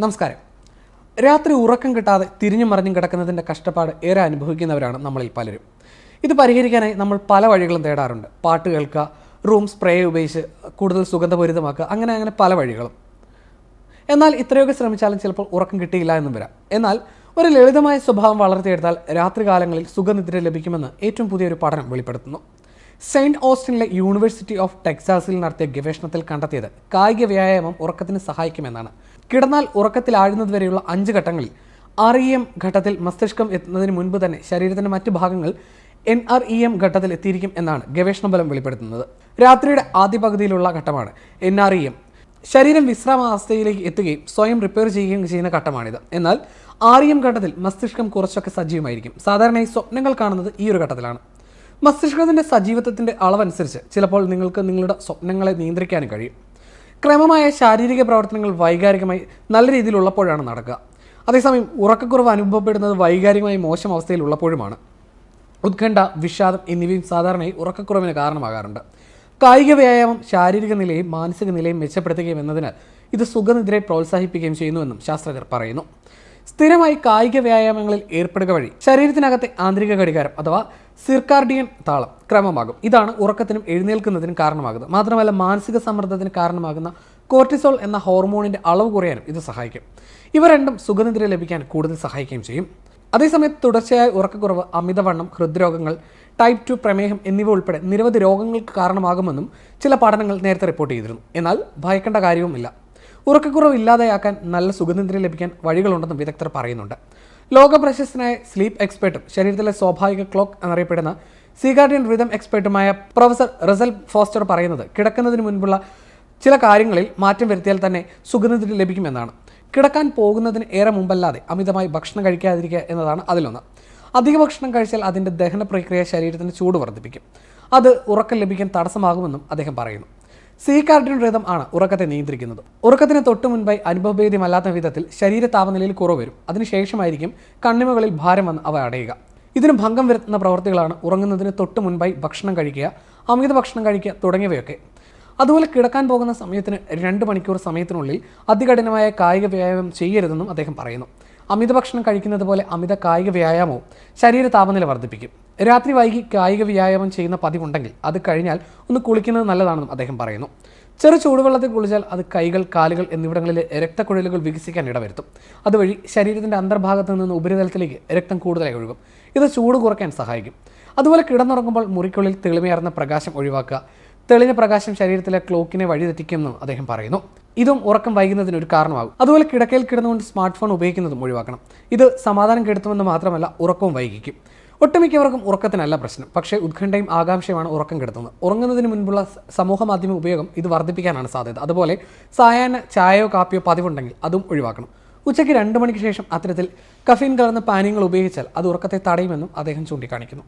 നമസ്കാരം. രാത്രി ഉറക്കം കിട്ടാതെ തിരിഞ്ഞു മറിഞ്ഞും കിടക്കുന്നതിന്റെ കഷ്ടപ്പാട് ഏറെ അനുഭവിക്കുന്നവരാണ് നമ്മളിൽ പലരും. ഇത് പരിഹരിക്കാനായി നമ്മൾ പല വഴികളും തേടാറുണ്ട്. പാട്ട് കേൾക്കുക റൂം സ്പ്രേ ഉപയോഗിച്ച് കൂടുതൽ സുഗന്ധപൂരിതമാക്കുക അങ്ങനെ അങ്ങനെ പല വഴികളും. എന്നാൽ ഇത്രയൊക്കെ ശ്രമിച്ചാലും ചിലപ്പോൾ ഉറക്കം കിട്ടിയില്ല എന്നും വരാം. എന്നാൽ ഒരു ലളിതമായ സ്വഭാവം വളർത്തിയെടുത്താൽ രാത്രികാലങ്ങളിൽ സുഖനിദ്ര ലഭിക്കുമെന്ന് ഏറ്റവും പുതിയൊരു പഠനം വെളിപ്പെടുത്തുന്നു. സെയിന്റ് ഓസ്റ്റിനിലെ യൂണിവേഴ്സിറ്റി ഓഫ് ടെക്സാസിൽ നടത്തിയ ഗവേഷണത്തിൽ കണ്ടെത്തിയത് കായിക വ്യായാമം ഉറക്കത്തിന് സഹായിക്കുമെന്നാണ്. കിടന്നാൽ ഉറക്കത്തിൽ ആഴുന്നതുവരെയുള്ള അഞ്ച് ഘട്ടങ്ങളിൽ ആർ ഇ എം ഘട്ടത്തിൽ മസ്തിഷ്കം എത്തുന്നതിന് മുൻപ് തന്നെ ശരീരത്തിന്റെ മറ്റു ഭാഗങ്ങൾ എൻ ആർ ഇ എം ഘട്ടത്തിൽ എത്തിയിരിക്കും എന്നാണ് ഗവേഷണ ഫലം വെളിപ്പെടുത്തുന്നത്. രാത്രിയുടെ ആദ്യ പകുതിയിലുള്ള ഘട്ടമാണ് എൻ ആർ ഇ എം ശരീരം വിശ്രാമാവസ്ഥയിലേക്ക് എത്തുകയും സ്വയം റിപ്പയർ ചെയ്യുകയും ചെയ്യുന്ന ഘട്ടമാണിത്. എന്നാൽ ആർ ഇ എം ഘട്ടത്തിൽ മസ്തിഷ്കം കുറച്ചൊക്കെ സജീവമായിരിക്കും. സാധാരണയായി സ്വപ്നങ്ങൾ കാണുന്നത് ഈ ഒരു ഘട്ടത്തിലാണ്. മസ്തിഷ്കത്തിന്റെ സജീവത്വത്തിന്റെ അളവനുസരിച്ച് ചിലപ്പോൾ നിങ്ങൾക്ക് നിങ്ങളുടെ സ്വപ്നങ്ങളെ നിയന്ത്രിക്കാനും കഴിയും. ക്രമമായ ശാരീരിക പ്രവർത്തനങ്ങൾ വൈകാരികമായി നല്ല രീതിയിലുള്ളപ്പോഴാണ് നടക്കുക. അതേസമയം ഉറക്കക്കുറവ് അനുഭവപ്പെടുന്നത് വൈകാരികമായി മോശം അവസ്ഥയിലുള്ളപ്പോഴുമാണ്. ഉത്കണ്ഠ വിഷാദം എന്നിവയും സാധാരണയായി ഉറക്കക്കുറവിന് കാരണമാകാറുണ്ട്. കായിക വ്യായാമം ശാരീരിക നിലയും മാനസിക നിലയും മെച്ചപ്പെടുത്തുകയും എന്നതിനാൽ ഇത് സുഖനിദ്രയെ പ്രോത്സാഹിപ്പിക്കുകയും ചെയ്യുന്നുവെന്നും ശാസ്ത്രജ്ഞർ പറയുന്നു. സ്ഥിരമായി കായിക വ്യായാമങ്ങളിൽ ഏർപ്പെടുക വഴി ശരീരത്തിനകത്തെ ആന്തരിക ഘടികാരം അഥവാ സിർക്കാർഡിയൻ താളം ക്രമമാകും. ഇതാണ് ഉറക്കത്തിനും എഴുന്നേൽക്കുന്നതിനും കാരണമാകുന്നത്. മാത്രമല്ല മാനസിക സമ്മർദ്ദത്തിന് കാരണമാകുന്ന കോർട്ടിസോൾ എന്ന ഹോർമോണിന്റെ അളവ് കുറയാനും ഇത് സഹായിക്കും. ഇവ രണ്ടും സുഖനിദ്ര ലഭിക്കാൻ കൂടുതൽ സഹായിക്കുകയും ചെയ്യും. അതേസമയത്ത് തുടർച്ചയായ ഉറക്കക്കുറവ് അമിതവണ്ണം ഹൃദ്രോഗങ്ങൾ ടൈപ്പ് ടു പ്രമേഹം എന്നിവ ഉൾപ്പെടെ നിരവധി രോഗങ്ങൾക്ക് കാരണമാകുമെന്നും ചില പഠനങ്ങൾ നേരത്തെ റിപ്പോർട്ട് ചെയ്തിരുന്നു. എന്നാൽ ഭയക്കേണ്ട കാര്യവുമില്ല. ഉറക്കക്കുറവ് ഇല്ലാതെയാക്കാൻ നല്ല സുഗന്ധനിദ്ര ലഭിക്കാൻ വഴികളുണ്ടെന്നും വിദഗ്ധർ പറയുന്നുണ്ട്. ലോക പ്രശസ്തനായ സ്ലീപ്പ് എക്സ്പെർട്ടും ശരീരത്തിലെ സ്വാഭാവിക ക്ലോക്ക് എന്നറിയപ്പെടുന്ന സീഗാർഡിയൻ റിതം എക്സ്പെർട്ടുമായ പ്രൊഫസർ റസൽ ഫോസ്റ്റർ പറയുന്നത് കിടക്കുന്നതിന് മുൻപുള്ള ചില കാര്യങ്ങളിൽ മാറ്റം വരുത്തിയാൽ തന്നെ സുഗന്ധനിദ്ര ലഭിക്കുമെന്നാണ്. കിടക്കാൻ പോകുന്നതിന് ഏറെ മുമ്പല്ലാതെ അമിതമായി ഭക്ഷണം കഴിക്കാതിരിക്കുക എന്നതാണ് അതിലൊന്ന്. അധിക ഭക്ഷണം കഴിച്ചാൽ അതിന്റെ ദഹന പ്രക്രിയ ശരീരത്തിന് ചൂട് വർദ്ധിപ്പിക്കും. അത് ഉറക്കം ലഭിക്കാൻ തടസ്സമാകുമെന്നും അദ്ദേഹം പറയുന്നു. സീ കാർഡിൻ റിതം ആണ് ഉറക്കത്തെ നിയന്ത്രിക്കുന്നത്. ഉറക്കത്തിന് തൊട്ടു മുൻപായി അനുഭവഭേദ്യമല്ലാത്ത വിധത്തിൽ ശരീര താപനിലയിൽ കുറവ് വരും അതിനുശേഷമായിരിക്കും കണ്ണിമകളിൽ ഭാരം വന്ന് അവ അടയുക. ഇതിന് ഭംഗം വരുത്തുന്ന പ്രവർത്തികളാണ് ഉറങ്ങുന്നതിന് തൊട്ടു മുൻപായി ഭക്ഷണം കഴിക്കുക അമിത ഭക്ഷണം കഴിക്കുക തുടങ്ങിയവയൊക്കെ. അതുപോലെ കിടക്കാൻ പോകുന്ന സമയത്തിന് രണ്ട് മണിക്കൂർ സമയത്തിനുള്ളിൽ അതികഠിനമായ കായിക വ്യായാമം ചെയ്യരുതെന്നും അദ്ദേഹം പറയുന്നു. അമിത ഭക്ഷണം കഴിക്കുന്നത് പോലെ അമിത കായിക വ്യായാമവും ശരീര താപനില വർദ്ധിപ്പിക്കും. രാത്രി വൈകി കായിക വ്യായാമം ചെയ്യുന്ന പതിവുണ്ടെങ്കിൽ അത് കഴിഞ്ഞാൽ ഒന്ന് കുളിക്കുന്നത് നല്ലതാണെന്നും അദ്ദേഹം പറയുന്നു. ചെറു ചൂടുവെള്ളത്തിൽ കുളിച്ചാൽ അത് കൈകൾ കാലുകൾ എന്നിവിടങ്ങളിലെ രക്തക്കുഴലുകൾ വികസിക്കാൻ ഇടവരുത്തും. അതുവഴി ശരീരത്തിന്റെ അന്തർഭാഗത്ത് നിന്ന് ഉപരിതലത്തിലേക്ക് രക്തം കൂടുതലായി ഒഴുകും. ഇത് ചൂട് കുറയ്ക്കാൻ സഹായിക്കും. അതുപോലെ കിടന്നുറങ്ങുമ്പോൾ മുറിക്കുള്ളിൽ തെളിമയാർന്ന പ്രകാശം ഒഴിവാക്കുക തെളിഞ്ഞ പ്രകാശം ശരീരത്തിലെ ക്ലോക്കിനെ വഴിതെറ്റിക്കുമെന്നും അദ്ദേഹം പറയുന്നു. ഇതും ഉറക്കം വൈകുന്നതിന് ഒരു കാരണമാകും. അതുപോലെ കിടക്കയിൽ കിടന്നുകൊണ്ട് സ്മാർട്ട് ഫോൺ ഉപയോഗിക്കുന്നതും ഒഴിവാക്കണം. ഇത് സമാധാനം കെടുത്തുമെന്ന് മാത്രമല്ല ഉറക്കവും വൈകിക്കും. ഒട്ടുമിക്കവർക്കും ഉറക്കത്തിനല്ല പ്രശ്നം. പക്ഷേ ഉത്കണ്ഠയും ആകാംക്ഷയുമാണ് ഉറക്കം കിടത്തുന്നത്. ഉറങ്ങുന്നതിന് മുൻപുള്ള സമൂഹ മാധ്യമ ഉപയോഗം ഇത് വർദ്ധിപ്പിക്കാനാണ് സാധ്യത. അതുപോലെ സായാഹ്ന ചായയോ കാപ്പിയോ പതിവുണ്ടെങ്കിൽ അതും ഒഴിവാക്കണം. ഉച്ചയ്ക്ക് രണ്ട് മണിക്ക് ശേഷം അത്തരത്തിൽ കഫീൻ കലർന്ന പാനീയങ്ങൾ ഉപയോഗിച്ചാൽ അത് ഉറക്കത്തെ തടയുമെന്നും അദ്ദേഹം ചൂണ്ടിക്കാണിക്കുന്നു.